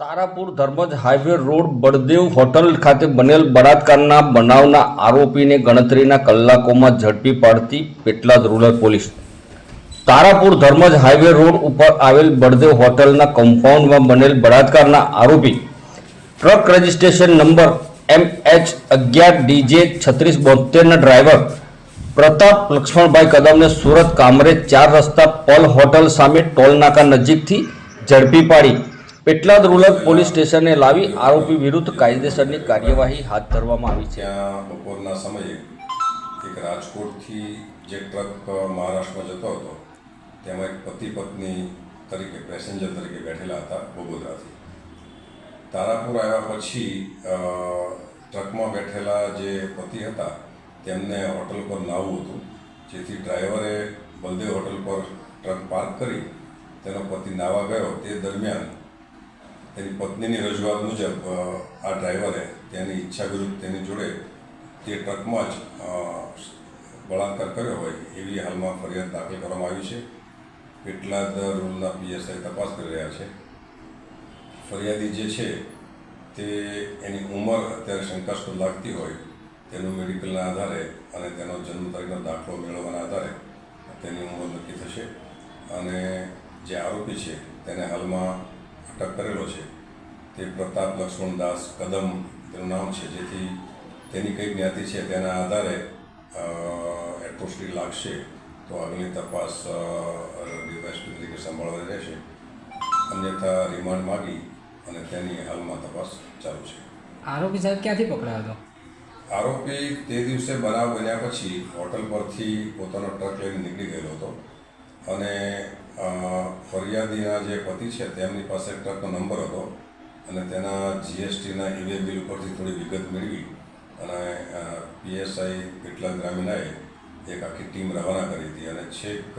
Tarapur Dharmaj highway road Baldev hotel ખાતે બનેલ બળાત્કારના બનાવના આરોપીને ગણતરીના કલાકોમાં ઝડપી પાડતી Petlad rural police. Tarapur Dharmaj highway road ઉપર આવેલ બળદેવ હોટલના કમ્પાઉન્ડમાં બનેલ બળાત્કારના આરોપી. Truck registration number M H અગિયાર ડીજે છત્રીસ બોતેરના ડ્રાઈવર પ્રતાપ લક્ષ્મણભાઈ કદમને સુરત કામરેજ ચાર રસ્તા પલ હોટલ સામે ટોલનાકા નજીકથી ઝડપી પાડી. પેટલાદ રૂરલ પોલીસ સ્ટેશને લાવી આરોપી વિરુદ્ધ કાયદેસરની કાર્યવાહી હાથ ધરવામાં આવી છે. બપોરના સમયે એક રાજકોટથી જે ટ્રક મહારાષ્ટ્રમાં જતો હતો, તેમાં એક પતિ પત્ની તરીકે, પેસેન્જર તરીકે બેઠેલા હતા બગોદરાથી તારાપુર આવ્યા પછી ટ્રકમાં બેઠેલા જે પતિ હતા, તેમને હોટલ પર લાવવું હતું, જેથી ડ્રાઈવરે બલદેવ હોટલ પર ટ્રક પાર્ક કરી, તેનો પતિ નાવા ગયો. તે દરમિયાન તેની પત્નીની રજૂઆત મુજબ આ ડ્રાઈવરે તેની ઈચ્છા વિરુદ્ધ તેની જોડે તે ટ્રકમાં જ બળાત્કાર કર્યો હોય એવી હાલમાં ફરિયાદ દાખલ કરવામાં આવી છે. કેટલા દર રૂલના પીએસઆઈ તપાસ કરી રહ્યા છે. ફરિયાદી જે છે તે એની ઉંમર અત્યારે શંકાસ્પદ લાગતી હોય તેનું મેડિકલના આધારે અને તેનો જન્મ તારીખનો દાખલો મેળવવાના આધારે તેની ઉંમર નક્કી થશે. અને જે આરોપી છે તેને હાલમાં અટક કરેલો છે. તે પ્રતાપ લક્ષ્મણદાસ કદમ તેનું નામ છે જેથી તેની કઈ જ્ઞાતિ છે તેના આધારે એટ્રોસિટી લાગશે તો આગળની તપાસ ડીવાયસપી તરીકે સંભાળવાની રહેશે. અન્યથા રિમાન્ડ માગી અને તેની હાલમાં તપાસ ચાલુ છે. આરોપી સાહેબ ક્યાંથી પકડાયો હતો? આરોપી તે દિવસે બનાવ બન્યા પછી હોટલ પરથી પોતાનો ટ્રક લઈને નીકળી ગયેલો હતો અને ફરિયાદીના જે પતિ છે, તેમની પાસે ટ્રકનો નંબર હતો અને તેના જીએસટીના ઈવે બિલ ઉપરથી થોડી વિગત મેળવી અને પીએસઆઈ કેટલા ગ્રામીણાએ એક આખી ટીમ રવાના કરી હતી અને છેક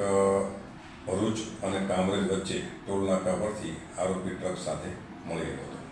ભરૂચ અને કામરેજ વચ્ચે ટોલ નાકા પરથી આરોપી ટ્રક સાથે મળી ગયો હતો.